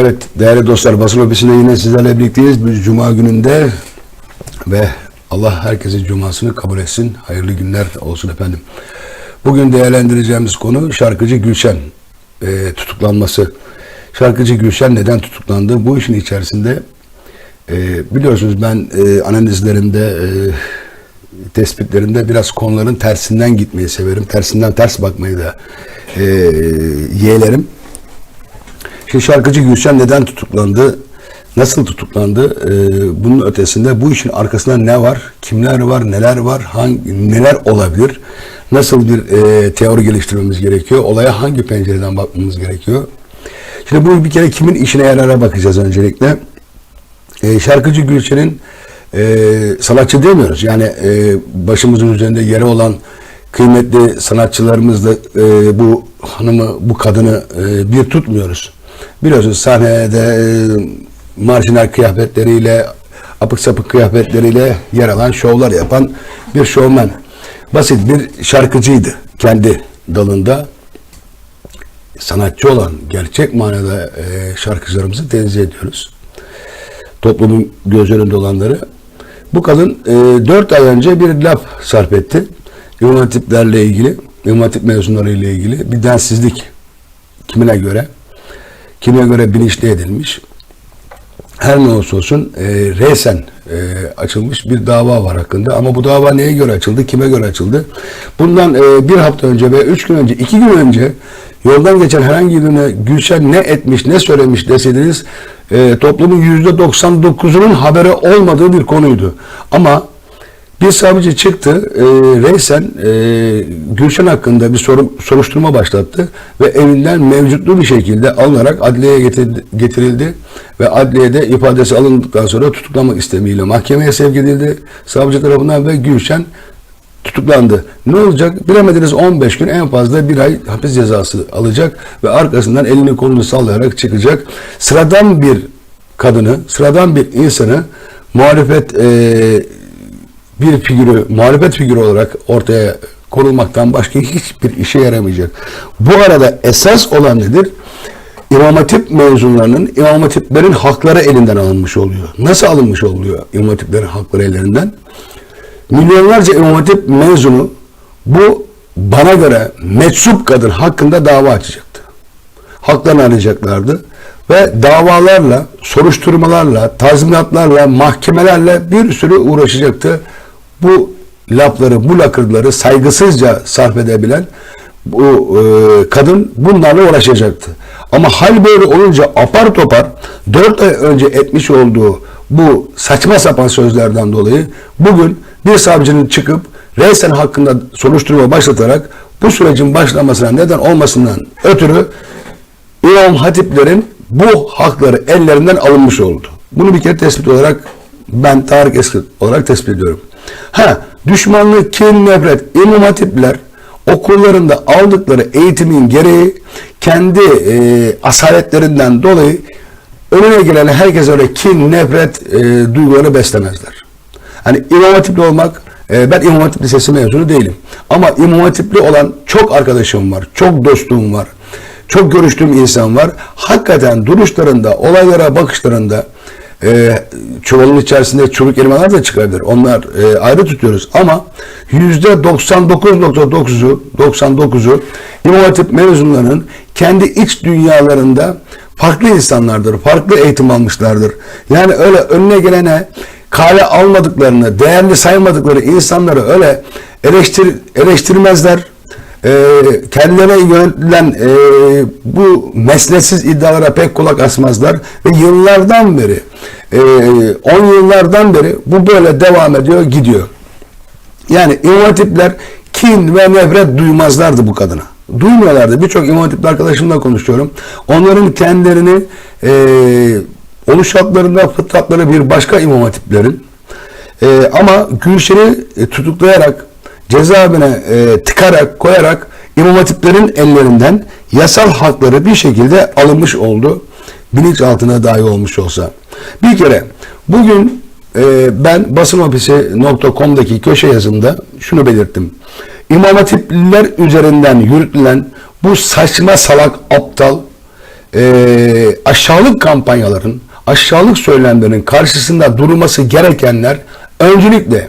Evet değerli dostlar basın ofisinde yine sizlerle birlikteyiz. Bir cuma gününde ve Allah herkesin cumasını kabul etsin. Hayırlı günler olsun efendim. Bugün değerlendireceğimiz konu şarkıcı Gülşen e, tutuklanması. Şarkıcı Gülşen neden tutuklandı? Bu işin içerisinde e, biliyorsunuz ben e, analizlerimde e, tespitlerimde biraz konuların tersinden gitmeyi severim. Tersinden ters bakmayı da e, yeğlerim. Şimdi şarkıcı Gülşen neden tutuklandı? Nasıl tutuklandı? Ee, bunun ötesinde bu işin arkasında ne var? Kimler var? Neler var? Hangi, neler olabilir? Nasıl bir e, teori geliştirmemiz gerekiyor? Olaya hangi pencereden bakmamız gerekiyor? Şimdi bu bir kere kimin işine yarara bakacağız öncelikle. E, şarkıcı Gülşen'in e, sanatçı demiyoruz. Yani e, başımızın üzerinde yeri olan kıymetli sanatçılarımız da e, bu hanımı, bu kadını e, bir tutmuyoruz. Biliyorsunuz sahnede e, marjinal kıyafetleriyle, apık sapık kıyafetleriyle yer alan şovlar yapan bir şovmen. Basit bir şarkıcıydı kendi dalında. Sanatçı olan gerçek manada e, şarkıcılarımızı tenzih ediyoruz toplumun göz önünde olanları. Bu kadın e, 4 ay önce bir laf sarf etti. İmam hatiplerle ilgili, İmam hatip mezunları ile ilgili bir densizlik kimine göre, kime göre bilinçli edilmiş. Her ne olursa olsun e, resen e, açılmış bir dava var hakkında. Ama bu dava neye göre açıldı, kime göre açıldı? Bundan e, bir hafta önce ve üç gün önce, iki gün önce yoldan geçen herhangi birine Gülşen ne etmiş, ne söylemiş deseydiniz e, toplumun yüzde 99'unun haberi olmadığı bir konuydu. Ama bir savcı çıktı, e, reysen e, Gülşen hakkında bir soru, soruşturma başlattı ve evinden mevcutlu bir şekilde alınarak adliyeye getirdi, getirildi ve adliyede ifadesi alındıktan sonra tutuklamak istemiyle mahkemeye sevk edildi. Savcı tarafından ve Gülşen tutuklandı. Ne olacak? Bilemediniz 15 gün en fazla bir ay hapis cezası alacak ve arkasından elini kolunu sallayarak çıkacak. Sıradan bir kadını, sıradan bir insanı muhalefet e, bir figürü, muhalefet figürü olarak ortaya konulmaktan başka hiçbir işe yaramayacak. Bu arada esas olan nedir? İmam Hatip mezunlarının, İmam Hatiplerin hakları elinden alınmış oluyor. Nasıl alınmış oluyor İmam Hatiplerin hakları ellerinden? Milyonlarca İmam Hatip mezunu bu bana göre meczup kadın hakkında dava açacaktı. Haklarını arayacaklardı ve davalarla, soruşturmalarla, tazminatlarla, mahkemelerle bir sürü uğraşacaktı. Bu lafları, bu lakırdıları saygısızca sarf edebilen bu e, kadın bunlarla uğraşacaktı. Ama hal böyle olunca apar topar 4 ay önce etmiş olduğu bu saçma sapan sözlerden dolayı bugün bir savcının çıkıp resen hakkında soruşturma başlatarak bu sürecin başlamasına neden olmasından ötürü İmam Hatiplerin bu hakları ellerinden alınmış oldu. Bunu bir kere tespit olarak ben Tarık Eski olarak tespit ediyorum. Ha, düşmanlık, kin, nefret, İmam Hatipler okullarında aldıkları eğitimin gereği kendi e, asaletlerinden dolayı önüne gelen herkes öyle kin, nefret e, duygularını beslemezler. Hani İmam Hatipli olmak, e, ben İmam Hatip Lisesi mezunu değilim. Ama İmam Hatipli olan çok arkadaşım var, çok dostum var, çok görüştüğüm insan var. Hakikaten duruşlarında, olaylara bakışlarında e, çuvalın içerisinde çürük elmalar da çıkabilir. Onlar e, ayrı tutuyoruz ama yüzde 99.9'u 99'u İmam Hatip mezunlarının kendi iç dünyalarında farklı insanlardır. Farklı eğitim almışlardır. Yani öyle önüne gelene kale almadıklarını, değerli saymadıkları insanları öyle eleştir, eleştirmezler. E, kendilerine yönetilen e, bu mesnetsiz iddialara pek kulak asmazlar ve yıllardan beri 10 yıllardan beri bu böyle devam ediyor gidiyor. Yani İmam kin ve nefret duymazlardı bu kadına. Duymuyorlardı. Birçok İmam arkadaşımla konuşuyorum. Onların kendilerini e, oluş hatlarında fıtratları bir başka İmam Hatiplerin e, ama Gülşen'i e, tutuklayarak cezaevine e, tıkarak koyarak İmam Hatiplerin ellerinden yasal hakları bir şekilde alınmış oldu. Bilinçaltına dahi olmuş olsa. Bir kere bugün e, ben basınofisi.com'daki köşe yazımda şunu belirttim. İmam Hatipliler üzerinden yürütülen bu saçma salak aptal e, aşağılık kampanyaların, aşağılık söylemlerin karşısında durması gerekenler öncelikle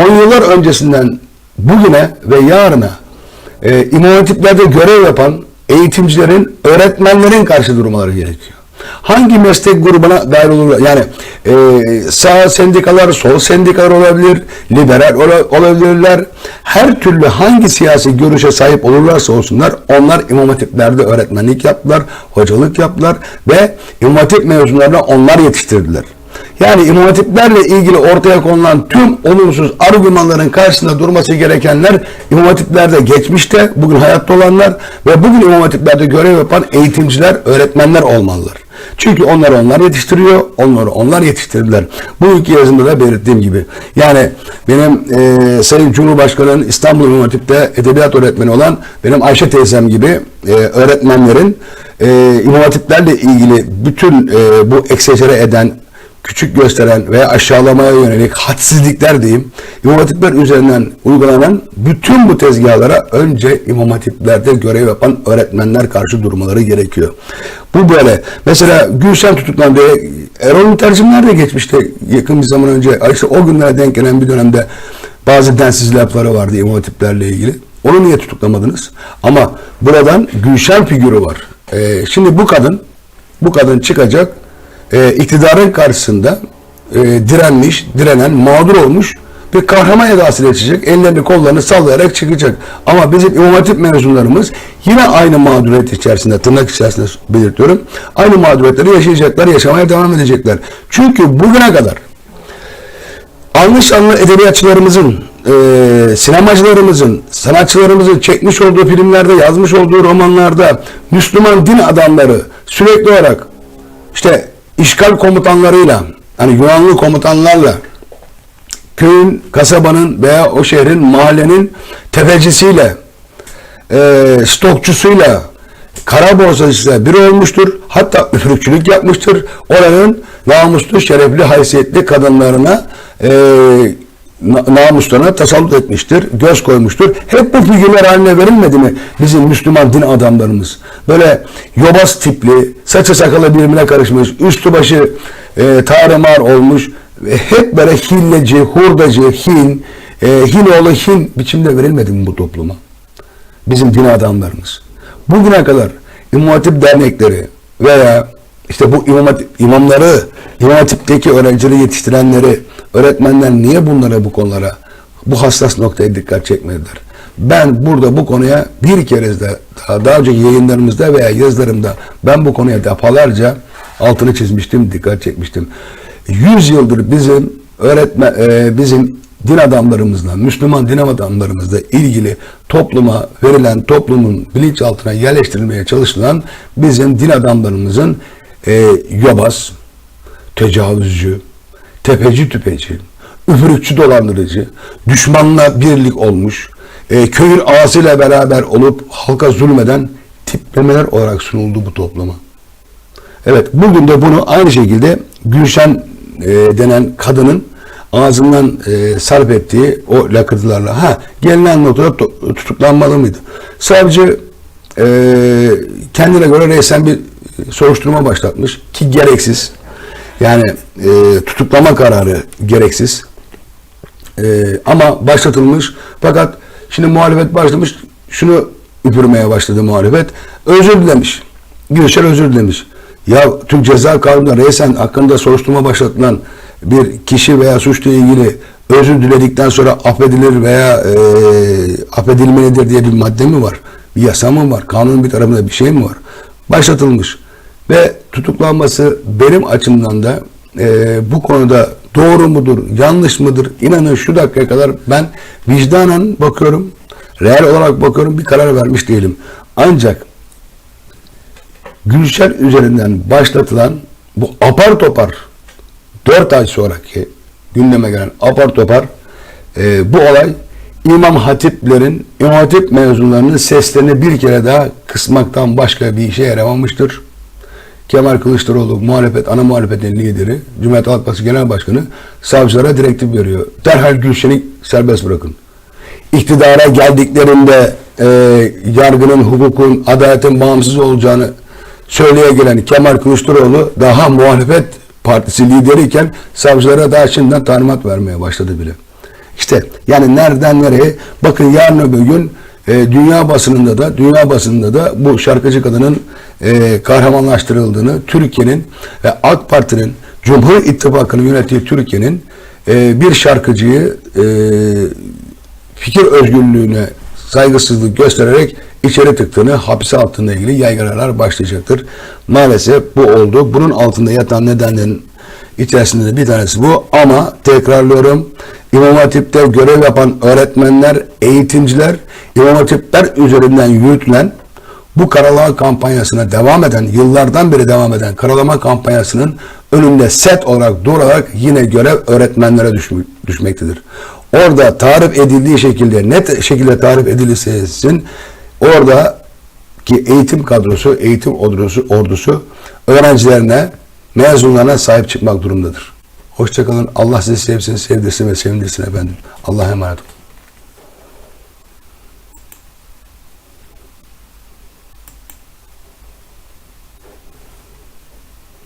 10 yıllar öncesinden bugüne ve yarına e, imam görev yapan eğitimcilerin, öğretmenlerin karşı durmaları gerekiyor. Hangi meslek grubuna dair olurlar? Yani e, sağ sendikalar, sol sendikalar olabilir, liberal ola- olabilirler. Her türlü hangi siyasi görüşe sahip olurlarsa olsunlar onlar imam hatiplerde öğretmenlik yaptılar, hocalık yaptılar ve imam hatip mezunlarına onlar yetiştirdiler. Yani imam hatiplerle ilgili ortaya konulan tüm olumsuz argümanların karşısında durması gerekenler imam hatiplerde geçmişte, bugün hayatta olanlar ve bugün imam hatiplerde görev yapan eğitimciler, öğretmenler olmalılar. Çünkü onları onlar yetiştiriyor, onları onlar yetiştirdiler. Bu iki yazımda da belirttiğim gibi. Yani benim e, Sayın Cumhurbaşkanı'nın İstanbul İmam Hatip'te edebiyat öğretmeni olan benim Ayşe teyzem gibi e, öğretmenlerin e, İmam Hatiplerle ilgili bütün e, bu eksecere eden, küçük gösteren veya aşağılamaya yönelik hadsizlikler diyeyim, İmam Hatipler üzerinden uygulanan bütün bu tezgahlara önce İmam Hatiplerde görev yapan öğretmenler karşı durmaları gerekiyor. Bu böyle. Mesela Gülşen tutuklandı. Erol tercümler de geçmişte yakın bir zaman önce. İşte o günlere denk gelen bir dönemde bazı densiz lafları vardı İmam Hatiplerle ilgili. Onu niye tutuklamadınız? Ama buradan Gülşen figürü var. Ee, şimdi bu kadın bu kadın çıkacak e, iktidarın karşısında e, direnmiş, direnen, mağdur olmuş bir kahraman edasıyla çıkacak. Ellerini kollarını sallayarak çıkacak. Ama bizim İmam Hatip mezunlarımız yine aynı mağduriyet içerisinde, tırnak içerisinde belirtiyorum. Aynı mağduriyetleri yaşayacaklar, yaşamaya devam edecekler. Çünkü bugüne kadar anlı şanlı edebiyatçılarımızın, e, sinemacılarımızın, sanatçılarımızın çekmiş olduğu filmlerde, yazmış olduğu romanlarda Müslüman din adamları sürekli olarak işte işgal komutanlarıyla, hani Yunanlı komutanlarla köyün, kasabanın veya o şehrin, mahallenin tefecisiyle, e, stokçusuyla, kara borsacısıyla biri olmuştur. Hatta üfürükçülük yapmıştır. Oranın namuslu, şerefli, haysiyetli kadınlarına e, namuslarına tasallut etmiştir, göz koymuştur. Hep bu figürler haline verilmedi mi bizim Müslüman din adamlarımız? Böyle yobaz tipli, saçı sakalı birbirine karışmış, üstü başı e, tarımar olmuş, ve hep böyle hilleci, hurdacı, hin, e, hin oğlu hin biçimde verilmedi mi bu topluma? Bizim din adamlarımız. Bugüne kadar İmam Hatip dernekleri veya işte bu imam imamları, İmam Hatip'teki öğrencileri yetiştirenleri, öğretmenler niye bunlara bu konulara, bu hassas noktaya dikkat çekmediler? Ben burada bu konuya bir kere daha, daha önceki yayınlarımızda veya yazılarımda ben bu konuya defalarca altını çizmiştim, dikkat çekmiştim. 100 yıldır bizim öğretmen, e, bizim din adamlarımızla, Müslüman din adamlarımızla ilgili topluma verilen, toplumun bilinçaltına yerleştirilmeye çalışılan bizim din adamlarımızın e, yobaz, tecavüzcü, tepeci tüpeci, üfürükçü dolandırıcı, düşmanla birlik olmuş, e, köyün ağasıyla beraber olup halka zulmeden tiplemeler olarak sunuldu bu topluma. Evet bugün de bunu aynı şekilde Gülşen e, denen kadının ağzından e, sarf ettiği o lakırdılarla ha gelinen notada to- tutuklanmalı mıydı? Savcı e, kendine göre reysen bir soruşturma başlatmış ki gereksiz. Yani e, tutuklama kararı gereksiz. E, ama başlatılmış. Fakat şimdi muhalefet başlamış. Şunu üpürmeye başladı muhalefet. Özür dilemiş. Gülşen özür dilemiş. Ya Türk Ceza Kanunu'nda reysen hakkında soruşturma başlatılan bir kişi veya suçla ilgili özür diledikten sonra affedilir veya e, affedilmelidir diye bir madde mi var? Bir yasa mı var? Kanunun bir tarafında bir şey mi var? Başlatılmış. Ve tutuklanması benim açımdan da e, bu konuda doğru mudur, yanlış mıdır? İnanın şu dakikaya kadar ben vicdanen bakıyorum, reel olarak bakıyorum bir karar vermiş değilim. Ancak Gülşen üzerinden başlatılan bu apar topar 4 ay sonraki gündeme gelen apar topar e, bu olay İmam Hatiplerin, İmam Hatip mezunlarının seslerini bir kere daha kısmaktan başka bir işe yaramamıştır. Kemal Kılıçdaroğlu muhalefet, ana muhalefetin lideri, Cumhuriyet Halk Partisi Genel Başkanı savcılara direktif veriyor. Derhal Gülşen'i serbest bırakın. İktidara geldiklerinde e, yargının, hukukun, adaletin bağımsız olacağını söyleye gelen Kemal Kılıçdaroğlu daha muhalefet partisi lideriyken savcılara daha şimdiden talimat vermeye başladı bile. İşte yani nereden nereye bakın yarın öbür gün e, dünya basınında da dünya basınında da bu şarkıcı kadının e, kahramanlaştırıldığını Türkiye'nin ve AK Parti'nin Cumhur İttifakı'nın yönettiği Türkiye'nin e, bir şarkıcıyı e, fikir özgürlüğüne saygısızlık göstererek içeri tıktığını, hapse altında ilgili yaygaralar başlayacaktır. Maalesef bu oldu. Bunun altında yatan nedenlerin içerisinde de bir tanesi bu. Ama tekrarlıyorum, İmam Hatip'te görev yapan öğretmenler, eğitimciler, İmam Hatipler üzerinden yürütülen bu karalama kampanyasına devam eden, yıllardan beri devam eden karalama kampanyasının önünde set olarak durarak yine görev öğretmenlere düşmü- düşmektedir. Orada tarif edildiği şekilde, net şekilde tarif edilirsin, orada ki eğitim kadrosu, eğitim ordusu, ordusu öğrencilerine, mezunlarına sahip çıkmak durumundadır. Hoşçakalın. Allah sizi sevsin, sevdirsin ve sevindirsin efendim. Allah'a emanet olun.